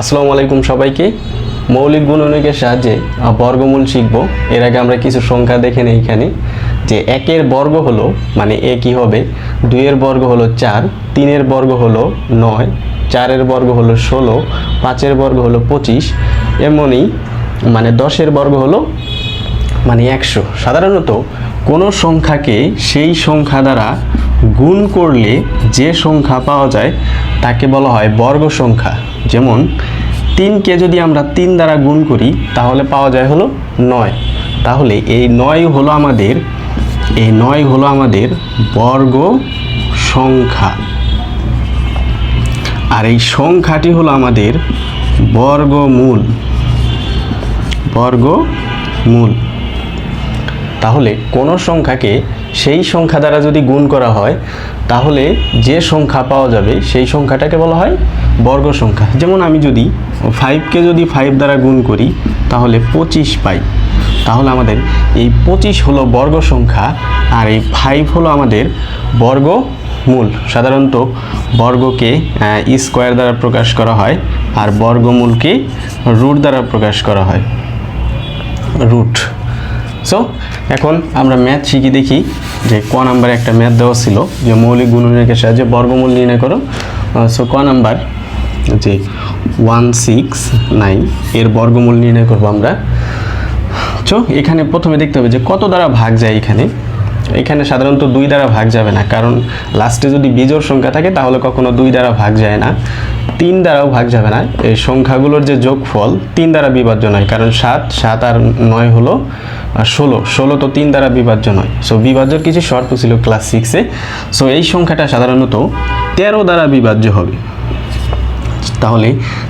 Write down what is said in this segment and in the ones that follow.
আসসালামু আলাইকুম সবাইকে। মৌলিক গুণনীয়কের সাহায্যে বর্গমূল শিখব। এর আগে আমরা কিছু সংখ্যা দেখে নিই এখানে, যে একের বর্গ হলো মানে এ কি হবে? দুইয়ের বর্গ হলো চার, তিনের বর্গ হলো নয়, চারের বর্গ হলো ষোলো, পাঁচের বর্গ হলো পঁচিশ, এমনই মানে দশের বর্গ হলো মানে একশো। সাধারণত কোনো সংখ্যাকে সেই সংখ্যা দ্বারা গুণ করলে যে সংখ্যা পাওয়া যায়, তাকে বলা হয় বর্গ সংখ্যা। যেমন, তিনকে যদি আমরা তিন দ্বারা গুণ করি, তাহলে পাওয়া যায় হলো নয়। তাহলে এই নয় হলো আমাদের, এই নয় হলো আমাদের বর্গ সংখ্যা। আর এই সংখ্যাটি হলো আমাদের বর্গমূল। বর্গমূল। তাহলে কোনো সংখ্যাকে সেই সংখ্যা দ্বারা যদি গুণ করা হয়, তাহলে যে সংখ্যা পাওয়া যাবে, সেই সংখ্যাটাকে বলা হয় বর্গ সংখ্যা। যেমন আমি যদি ফাইভকে যদি ফাইভ দ্বারা গুণ করি, তাহলে পঁচিশ পাই। তাহলে আমাদের এই পঁচিশ হলো বর্গ সংখ্যা, আর এই ফাইভ হলো আমাদের বর্গ মূল। সাধারণত বর্গকে স্কোয়ার দ্বারা প্রকাশ করা হয়, আর বর্গমূলকে রুট দ্বারা প্রকাশ করা হয়। রুট সো এখন আমরা ম্যাথ শিখি দেখি যে ক নাম্বারে একটা ম্যাথ দেওয়া ছিল, যে মৌলিক গুণনীয়কের সাহায্যে বর্গমূল নির্ণয় করো। সো ক নাম্বার? যে ওয়ান সিক্স নাইন এর বর্গমূল নির্ণয় করব আমরা। সো এখানে প্রথমে দেখতে হবে যে কত দ্বারা ভাগ যায় এখানে? এখানে সাধারণত দুই দ্বারা ভাগ যাবে না, কারণ লাস্টে যদি বিজোড় সংখ্যা থাকে, তাহলে কখনো দুই দ্বারা ভাগ যায় না। তিন দ্বারাও ভাগ যাবে না। এই সংখ্যাগুলোর যে যোগফল, তিন দ্বারা বিভাজ্য নয়, কারণ সাত সাত আর নয় হলো আর ষোলো ষোলো তো তিন দ্বারা বিভাজ্য নয়। সো বিভাজ্যর কিছু শর্ত ছিল ক্লাস সিক্সে সো এই সংখ্যাটা সাধারণত তেরো দ্বারা বিভাজ্য হবে। তাহলে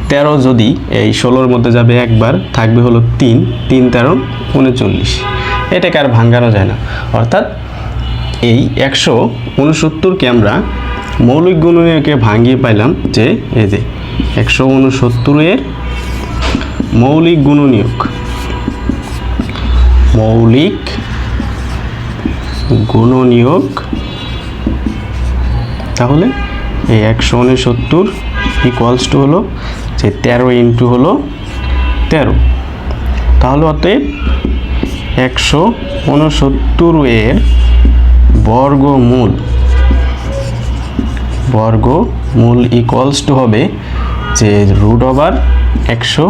তেরো যদি এই ষোলোর মধ্যে যাবে একবার, থাকবে হলো তিন তিন তেরো, উনচল্লিশ। এটাকে আর ভাঙ্গানো যায় না। অর্থাৎ এই একশো উনসত্তরকে আমরা মৌলিক গুণনীয়কে ভাঙিয়ে পাইলাম যে, এই যে, একশো উনসত্তরের মৌলিক গুণনীয়ক। মৌলিক গুণনীয়ক তাহলে এই একশো উনসত্তর ইকুয়ালস টু হলো যে তেরো ইন্টু হলো তেরো। তাহলে অতএব একশো উনসত্তর এর বর্গমূল বর্গমূল ইকুয়ালস টু হবে যে রুট ওভার একশো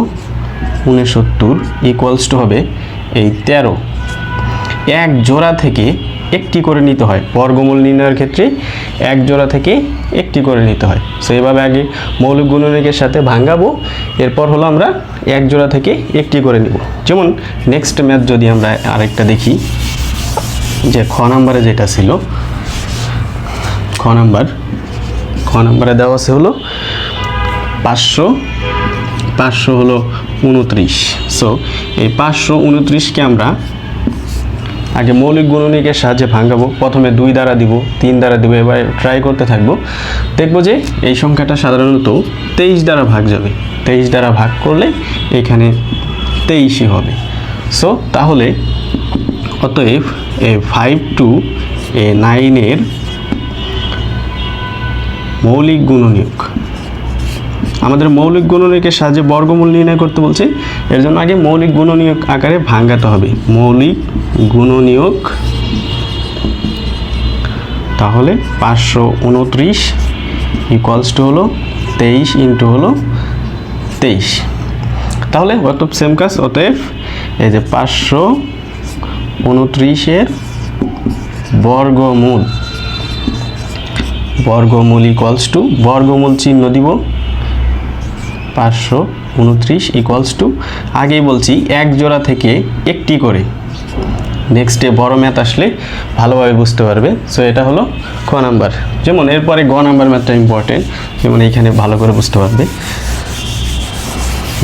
উনসত্তর ইকুয়ালস টু হবে এই তেরো। এক জোড়া থেকে একটি করে নিতে হয়। বর্গমূল নির্ণয়ের ক্ষেত্রে এক জোড়া থেকে একটি করে নিতে হয়। সো এভাবে আগে মৌলিক গুণনীয়কের সাথে ভাঙাবো। এরপর হলো আমরা এক জোড়া থেকে একটি করে নিব। যেমন নেক্সট ম্যাথ যদি আমরা আরেকটা দেখি, যে খ নাম্বারে যেটা ছিল, খ নাম্বার, খ নাম্বারে দেওয়া আছে হলো পাঁচশো। পাঁচশো হলো উনত্রিশ। সো এই পাঁচশো উনত্রিশকে আমরা আগে মৌলিক গুণনীকের সাহায্যে ভাঙাবো। প্রথমে দুই দ্বারা দিব, তিন দ্বারা দিব, এবার ট্রাই করতে থাকব। দেখব যে এই সংখ্যাটা সাধারণত তেইশ দ্বারা ভাগ যাবে। তেইশ দ্বারা ভাগ করলে এখানে তেইশই হবে। সো তাহলে অতএব এ ফাইভ টু এ নাইনের মৌলিক গুণনীয়ক আমাদের মৌলিক গুণনীয়কের সাহায্যে বর্গমূল নির্ণয় করতে বলছে। এর জন্য আগে মৌলিক গুণনীয়ক আকারে ভাঙাতে হবে। মৌলিক গুণনীয়ক, তাহলে পাঁচশো উনত্রিশ ইকুয়ালস টু হলো তেইশ ইন্টু হলো তেইশ। তাহলে অতএব সেম কাজ, অতএব এই যে পাঁচশো উনত্রিশের বর্গমূল বর্গমূল ইকুয়ালস টু বর্গমূল চিহ্ন দিব। পাঁচশো উনত্রিশ ইকুয়ালস টু আগেই বলছি এক জোড়া থেকে একটি করে। নেক্সটে বড় ম্যাথ আসলে ভালোভাবে বুঝতে পারবে। সো এটা হলো ক নাম্বার। যেমন এরপরে গ নাম্বার ম্যাথটা ইম্পর্টেন্ট যেমন এইখানে ভালো করে বুঝতে পারবে।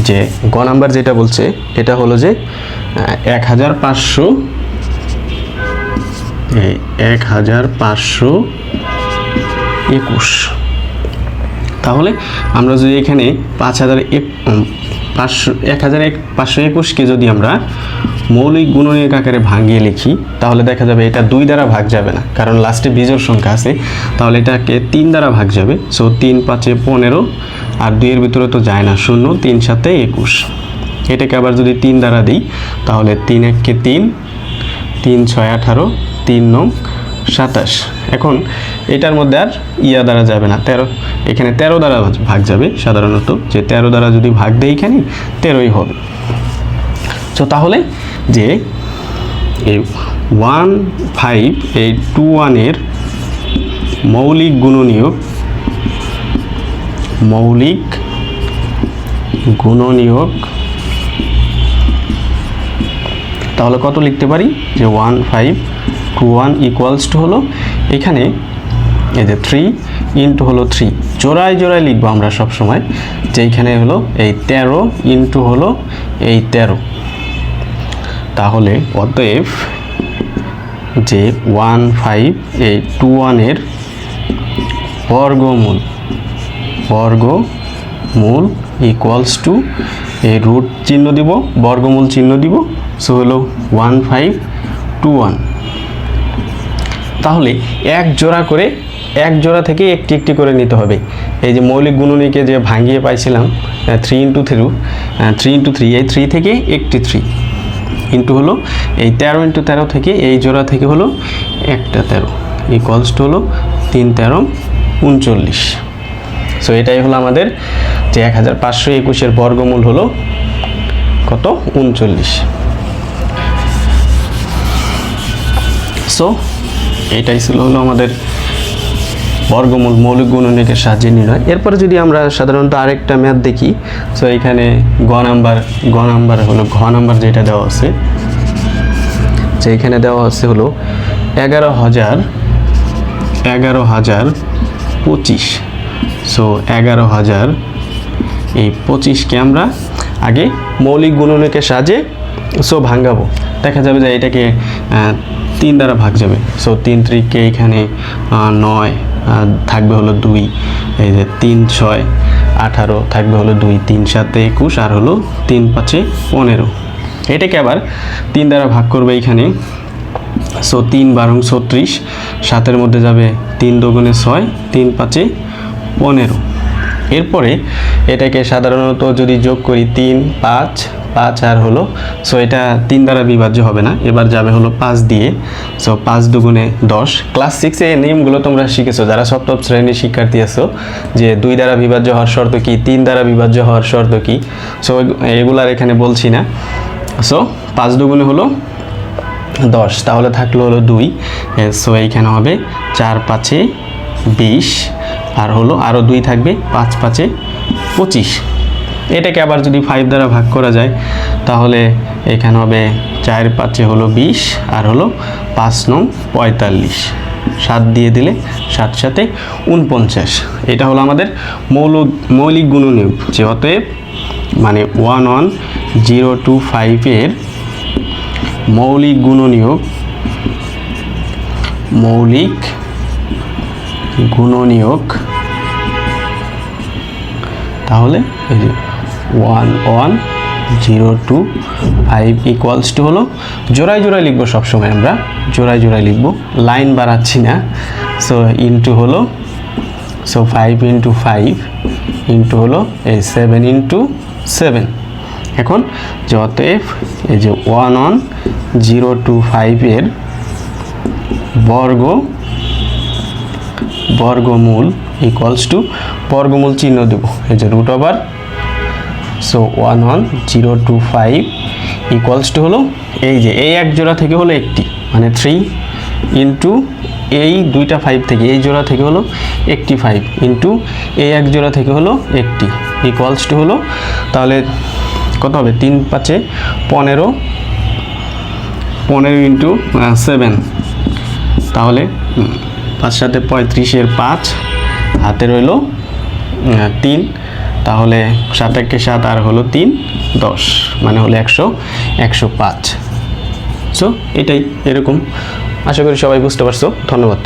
যে গ নাম্বার যেটা বলছে, এটা হলো যে এক হাজার পাঁচশো এক হাজার পাঁচশো একুশ। তাহলে আমরা যদি এখানে পাঁচ হাজার এক পাঁচশো এক হাজার এক পাঁচশো একুশকে যদি আমরা মৌলিক গুণনীয়ক আকারে ভাঙিয়ে লিখি, তাহলে দেখা যাবে এটা দুই দ্বারা ভাগ যাবে না। কারণ লাস্টে বিজোড় সংখ্যা আছে, তাহলে এটাকে তিন দ্বারা ভাগ যাবে। সো তিন পাঁচে পনেরো, আর দুইয়ের ভিতরে তো যায় না, শূন্য, তিন সাথে একুশ। এটাকে আবার যদি তিন দ্বারা দিই, তাহলে তিন এককে তিন তিন ছয় আঠারো, তিন নং সাতাশ। এখন এটার মধ্যে আর ইয়া দ্বারা যাবে না, তেরো। এখানে তেরো দ্বারা ভাগ যাবে সাধারণত। যে তেরো দ্বারা যদি ভাগ দেয় এখানে, তেরোই হবে। তো তাহলে যে এই ওয়ান ফাইভ, এই টু ওয়ানের মৌলিক গুণনীয়ক মৌলিক গুণনীয়ক, তাহলে কত লিখতে পারি? যে one five one equals two হলো এখানে এই যে থ্রি ইন্টু হলো থ্রি জোড়ায় জোড়ায় লিখব আমরা সব সময় যে এইখানে হলো এই তেরো ইন্টু হলো এই তেরো। তাহলে অতএব যে ওয়ান ফাইভ এই টু ওয়ানের বর্গমূল বর্গমূল ইকুয়ালস টু এই রুট চিহ্ন দিব, বর্গমূল চিহ্ন দিব। সো হলো ওয়ান ফাইভ টু ওয়ান তাহলে এক জোড়া করে, এক জোড়া থেকে একটি একটি করে নিতে হবে। এই যে মৌলিক গুণনীকে যে ভাঙিয়ে পাইছিলাম three into three three into three এই থ্রি থেকে একটি থ্রি ইন্টু হলো এই তেরো ইন্টু তেরো থেকে এই জোড়া থেকে হলো একটা তেরো ইকুয়ালস টু হলো তিন তেরো উনচল্লিশ। সো এটাই হলো আমাদের যে এক হাজার পাঁচশো একুশের বর্গমূল হলো কত? উনচল্লিশ। সো এটাই ছিল হলো আমাদের বর্গমূল মৌলিক গুণনীয়কের সাহায্যে নির্ণয়। এরপরে যদি আমরা সাধারণত আরেকটা ম্যাথ দেখি সো এখানে গ নাম্বার গ নাম্বার হলো, ঘ নাম্বার যেটা দেওয়া আছে, যে এখানে দেওয়া আছে হলো এগারো হাজার এগারো হাজার পঁচিশ। সো এগারো হাজার, এই পঁচিশকে আমরা আগে মৌলিক গুণনীয়কের সাহায্যে সো ভাঙ্গাবো দেখা যাবে যে এটাকে তিন দ্বারা ভাগ যাবে। সো তিন ত্রিককে এখানে নয় থাকবে হলো দুই। এই যে তিন ছয়, আঠারো থাকবে হলো দুই, তিন সাতে একুশ, আর হলো তিন পাঁচে পনেরো। এটাকে আবার তিন দ্বারা ভাগ করবে এখানে। সো তিন বারং ছত্রিশ, সাতের মধ্যে যাবে তিন দোগুণে ছয়, তিন পাঁচে পনেরো। এরপরে এটাকে সাধারণত যদি যোগ করি তিন, পাঁচ পাঁচ আর হলো সো এটা তিন দ্বারা বিভাজ্য হবে না, এবার যাবে হলো পাঁচ দিয়ে সো পাঁচ দুগুণে দশ। ক্লাস সিক্সে এই নিয়মগুলো তোমরা শিখেছো, যারা সপ্তম শ্রেণির শিক্ষার্থী আছো, যে দুই দ্বারা বিভাজ্য হওয়ার শর্ত কি, তিন দ্বারা বিভাজ্য হওয়ার শর্ত কি সো এগুলার এখানে বলছি না। সো পাঁচ দুগুণে হলো দশ, তাহলে থাকল হলো দুই সো এইখানে হবে চার পাঁচে বিশ, আর হলো আরও দুই থাকবে পাঁচ পাঁচে পঁচিশ। এটাকে আবার যদি ফাইভ দ্বারা ভাগ করা যায়, তাহলে এখানে হবে চার পাঁচে হলো বিশ, আর হলো পাঁচ নং পঁয়তাল্লিশ। সাত দিয়ে দিলে সাত সাথে উনপঞ্চাশ এটা হলো আমাদের মৌল মৌলিক গুণনীয়ক, যে অতএব মানে ওয়ান ওয়ান জিরো টু ফাইভের মৌলিক গুণনীয়ক মৌলিক গুণনীয়ক, তাহলে এই যে one one zero two five equals two হলো জোড়ায় জোড়ায় লিখব সবসময় আমরা, জোড়ায় জোড়ায় লিখব লাইন বাড়াচ্ছি না সো ইন্টু হলো so five into five into হলো, এই সেভেন ইন্টু সেভেন এখন যে অতএব এই যে ওয়ান ওয়ান জিরো টু ফাইভের বর্গ, বর্গমূল ইকুয়ালস টু বর্গমূল চিহ্ন দেব, এই যে root over so one one zero two five equals two হলো এই যে, এই এক জোড়া থেকে হলো একটি। মানে থ্রি ইন্টু এই দুইটা ফাইভ থেকে, এই জোড়া থেকে হলো একটি ফাইভ ইন্টু এই এক জোড়া থেকে হলো একটি। ইকুয়ালস টু হলো, তাহলে কত হবে? তিন পাঁচে পনেরো পনেরো ইন্টু সেভেন তাহলে পাঁচ সাথে পঁয়ত্রিশের পাঁচ, হাতে রইল তিন। তাহলে সাত একে সাত আর হলো তিন, দশ মানে হলো একশো একশো পাঁচ। সো এটাই এরকম। আশা করি সবাই বুঝতে পারছ। ধন্যবাদ।